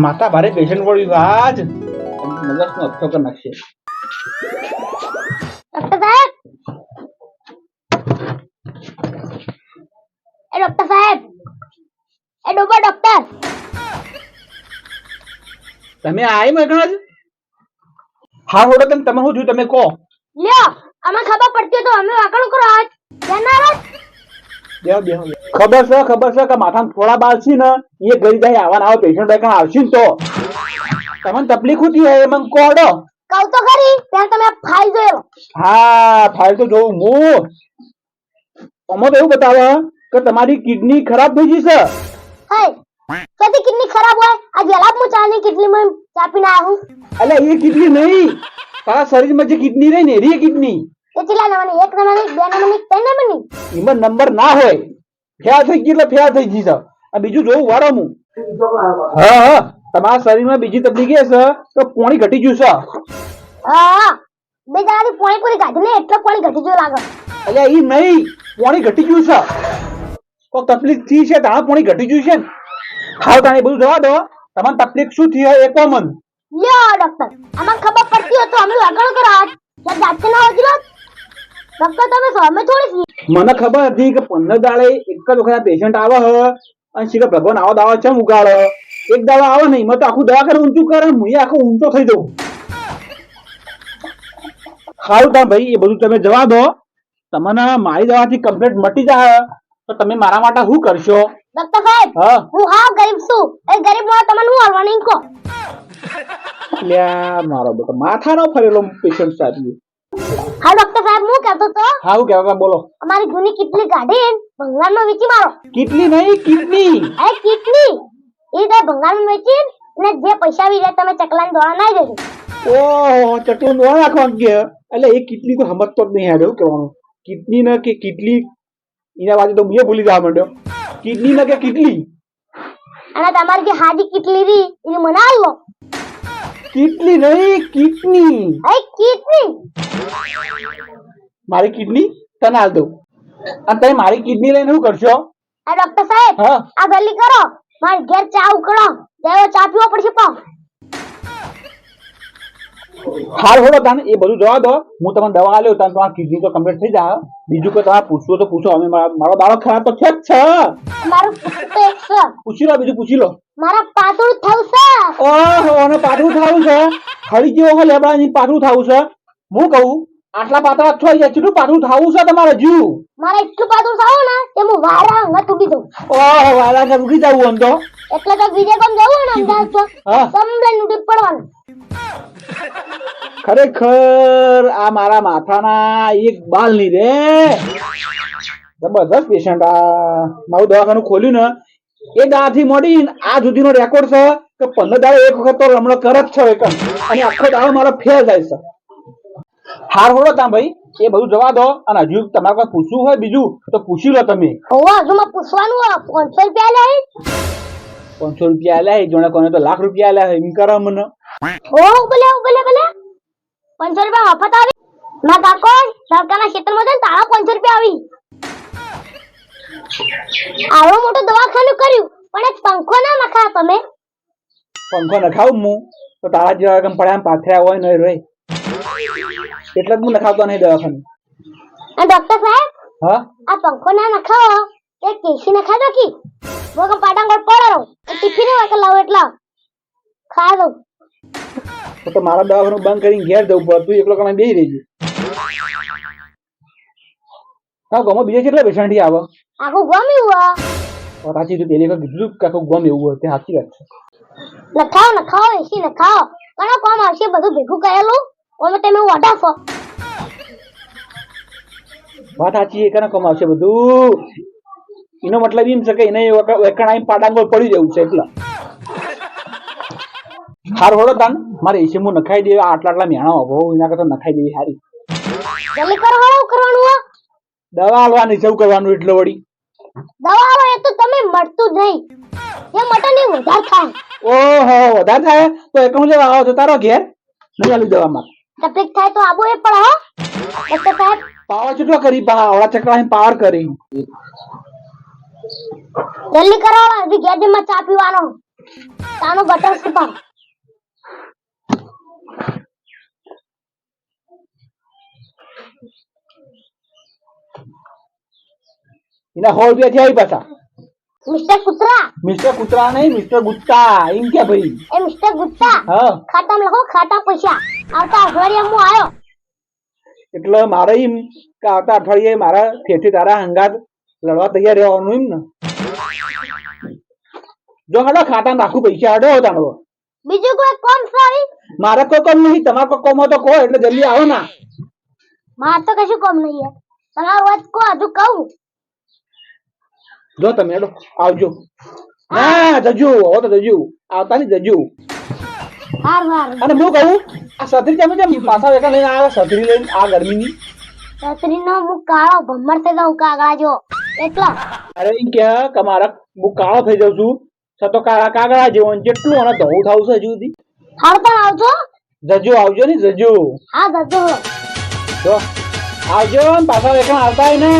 માથા ભારે પેશન્ટ પડ્યું આજ મગજનો અફ્તો કરી નાખશે. ડોક્ટર સાહેબ. એ ડોક્ટર સાહેબ. એ ડોબા ડોક્ટર. તમે આઈ મગણ હા હોડો તમે તમે શું જો તમે કહો. લ્યો આમાં ખબર પડતી હોય તો અમે વાકણ કરો આજ. જનાર બેહો બેહો. ખબર છે ખબર છે કે માથામાં થોડા બાલ છે ને એ જાય આવા આવા પેશન્ટ બેકણ આવશે ને તો. તમને તકલીફ હતી હોય મને કોડો કહું તો ખરી ત્યાં તમે ફાઇલ જોયો. હા ફાઇલ તો જોઉં હું. તો એવું બતાવે કે તમારી કિડની ખરાબ થઈ ગઈ છે. હે કદી કિડની ખરાબ હોય? આ જલાબ હું ચાની કિડની માં ચાપીને આવ્યો આવું. અલે એ કિડની નહીં. તારા શરીરમાં જે કિડની રહી ને એ કિડની. કેટલા નવાની એક નવાની બે નવાની ત્રણ નવાની એમાં નંબર ના હોય. ફેર થઈ ગઈ એટલે ફેર થઈ ગઈ છે. આ બીજું જોયું વાળો હું હા. તમારા શરીરમાં બીજી તકલીફ એ છે કે પોણી ઘટી ગયું છે. હા બે દાડાની પોણી પૂરી કાઢી? ને એટલે પોણી ઘટી ગયું લાગે. અલ્યા ઈ નહીં. પોણી ઘટી ગયું છે. કોઈ તકલીફથી છે તાણા પોણી ઘટી ગયું છે હાવ તાણે બધું જવા દો. તમારે તકલીફ શું થઈ હોય મન. કોમન લ્યો ડોક્ટર આમાં ખબર પડતી હોય તો અમે લગણ કરાત આજ યા જાતે ના હોતી હોત ડોક્ટર તમે સામે થોડી મને ખબર હતી કે પંદર દાડે એક જ વખત પેશન્ટ આવે હ અને શીખર ભગવાન આવો દાવા ચમ ઉગાડે? એક દાડો આવે નહીં મેં તો આખું દવા કરે ઊંચું કરે હું આખો ઊંચો થઈ જઉં. સારું તા ભાઈ એ બધું તમે જવા દો. તમને મારી દવાથી કમ્પ્લીટ મટી જાય તો તમે મારા માટે શું કરશો? ડોક્ટર સાહેબ હું? હાવ ગરીબ છું એ ગરીબમાં તમને હું હાલવાનું કહો? લ્યા મારો બેટો માથાનો ફરેલો પેશન્ટ સાચી. હા ડોક્ટર સાહેબ હું કહેતો તો હા હું કહેતા બોલો. અમારી જૂની કિટલી કાઢી ભંગારમાં વેચી મારો. કિડની નહીં કિડની એ કિટલી? એ તો ભંગારમાં વેચી ને જે પૈસા જાય તમે ચકલાની દોડા નાઈ દેજો. ઓહો ચકલું દોડા નાખવા કે એટલે એ કિડની તો સમજતો જ નહીં એવું કહેવાનું. કિડની ને કે કિડલી એના બાજુ તો મેં ભૂલી જવા માંડ્યો. કિડની ને કે કીટલી? અને તમારી જે હાજી કિટલી રી એને મને આલો કિડની નહીં કિડની એ કિટલી? મારી કિડની તને આલ દઉં. અને તમે મારી કિડની લઈને શું કરશો? આ ડોક્ટર સાહેબ હા. આ ગલી કરો. મારી ઘેર ચા ઉકળો. દેવો ચા પીવો પડશે પણ હાલ હોડો તાન એ બધું જવા દો. હું તમને દવા આલ્યો તાન તમારી કિડની તો કમ્પ્લીટ થઈ જાય. બીજું કોઈ તમારે પૂછવું તો પૂછો. અમે મારા- દાડો ખરાબ તો છે જ છે. મારું તો એક છે. પૂછી લો બીજું પૂછી લો. મારા પાતળું થયું છે. ઓહો અને પાતળું થાવું છે? હળી જેવો લેબડા ની પાતળું થવું છે? હું કહું આટલા પાતળા છો કેટલું પાતળું થાવું છે તમારે જીવ? મારે એટલું પાતળું થયું ને કે હું વારા અંગત ઉગી દઉં ઓહો વાલા કે રૂકી જવું તો. એટલે તો બીજે કોમ જવું ને અમદાવાદ તો. કમ્પ્લેન ઉડી પડવાનું. ખરેખર આ મારા માથાના એક બાલની રે. જબરદસ્ત પેશન્ટ આ. મારું દવાખાનું ખોલ્યું ને એ દાથી મોડી આ સુધીનો રેકોર્ડ છે કે પંદર દાડે એક વખત તો રમણો કરે જ છે અને આખો દાડો મારો ફેલ જાય છે. હાર હોડો તા ભાઈ એ બધું જવા દો. અને હજુ તમારે કોઈ પૂછવું હોય બીજું તો પૂછી લો તમે. હોવા હજુ માં પૂછવાનું હોય પાંચસો રૂપિયા લે પાંચસો રૂપિયા આલ્યા એક જણે કોને તો લાખ રૂપિયા આલ્યા એમ કરો મને. ઓ ભલે ભલે ભલે પાંચસો રૂપિયા મફત આવી. ના કાકો સરકારના ક્ષેત્રમાં છે ને તારા પાંચસો રૂપિયા આવી. આવો મોટો દવાખાનું કર્યું પણ એક પંખો ના નખા તમે. પંખો નખાવું હું? તો તારા જેવા કેમ પડ્યા પાથર્યા હોય નહીં રે એટલે જ હું નખાવતો નહીં દવાખાને. અને ડોક્ટર સાહેબ હા? આ પંખો ના નખાવો એ કેસી નખા દો કી પાટાંગળ પડો રહો. ટિફિન વાકે લાવો એટલા. ખા દઉં તો મારા દવાખાનું બંધ કરીને ઘેર જવું પડે. તું એકલો કણે બેસી રહેજે. હા ગમો બીજા કેટલા પેશન્ટ આવે? આખું ગમ એવું આ સાચી તું પેલી વખત કીધું કે આખું ગમ એવું હોય. તે સાચી વાત છે. નખાવો નખાવો એસી નખાવો. ઘણો કામ આવશે બધું ભેગું કરેલું. ઓમે તમે વાત સાચી એ કને કમાવશે બધું? એનો મતલબ એમ છે કે એને એકણ આવીને પર પડી જવું છે એટલે. હાર હોડો તાન મારે એસી હું નખાઈ દે આટલા આટલા મેણા બહુ એના કરતા નખાઈ દેવી હારી. જલ્દી કરો હળો કરવાનું દવા હાલવાની જવું કરવાનું એટલે વળી. દવા આવો એ તો તમે મરતું નહીં. એ મટન એ વધારે થાય. ઓહો વધારે થાય? તો એકમ લેવા આવો તો તારો ઘેર? નહીં આલી દવામાં તકલીફ થાય તો આબો એ પડે હો ડોક્ટર સાહેબ પાવર કેટલો કરી? પા આવડા ચકડા પાવર કરી. જલ્દી કરો હજી ગેજે માં ચા પીવાનો. તાનો બટર સુપર એના હોલ રૂપિયા થી આવી પાછા. મિસ્ટર કુતરા? મિસ્ટર કુતરા નહીં મિસ્ટર ગુપ્તા. એમ કે ભાઈ. એ મિસ્ટર ગુપ્તા? હા. ખાતામાં લખો ખાતા પૈસા. આવતા અઠવાડિયે હું આવ્યો. એટલે મારે એમ કે આવતા અઠવાડિયે મારા ફેરથી તારા હંગાત લડવા તૈયાર રહેવાનું એમ ને. જો હડો ખાતા નાખું પૈસા હડો તાણો. બીજું કોઈ કોમ સારી મારે કોઈ કોમ નહીં તમારે કોઈ કોમ તો કહો એટલે જલ્દી આવો ના. મારે તો કશું કોમ નહીં તમારું વાત કહો હજુ કહું. જો તમે હેડો આવજો હા જજુ હવે તો જજુ આવતા ની જજુ અને હું કહું આ છત્રી તમે જેમ પાછા વેકા લઈને આવ્યા છત્રી લઈને આ ગરમીની છત્રીનો હું કાળો ભમર થઈ જાઉં કાગડા જો એટલા અરે કે કે મારા હું કાળો થઈ જાઉં છું છતો કાળા કાગળા જેવો જેટલું અને ધોવું થાવું છે હજુ સુધી પણ આવજો જજો આવજો ને જજો હા જજો જો આવજો ને પાછા વેકા આવતા ને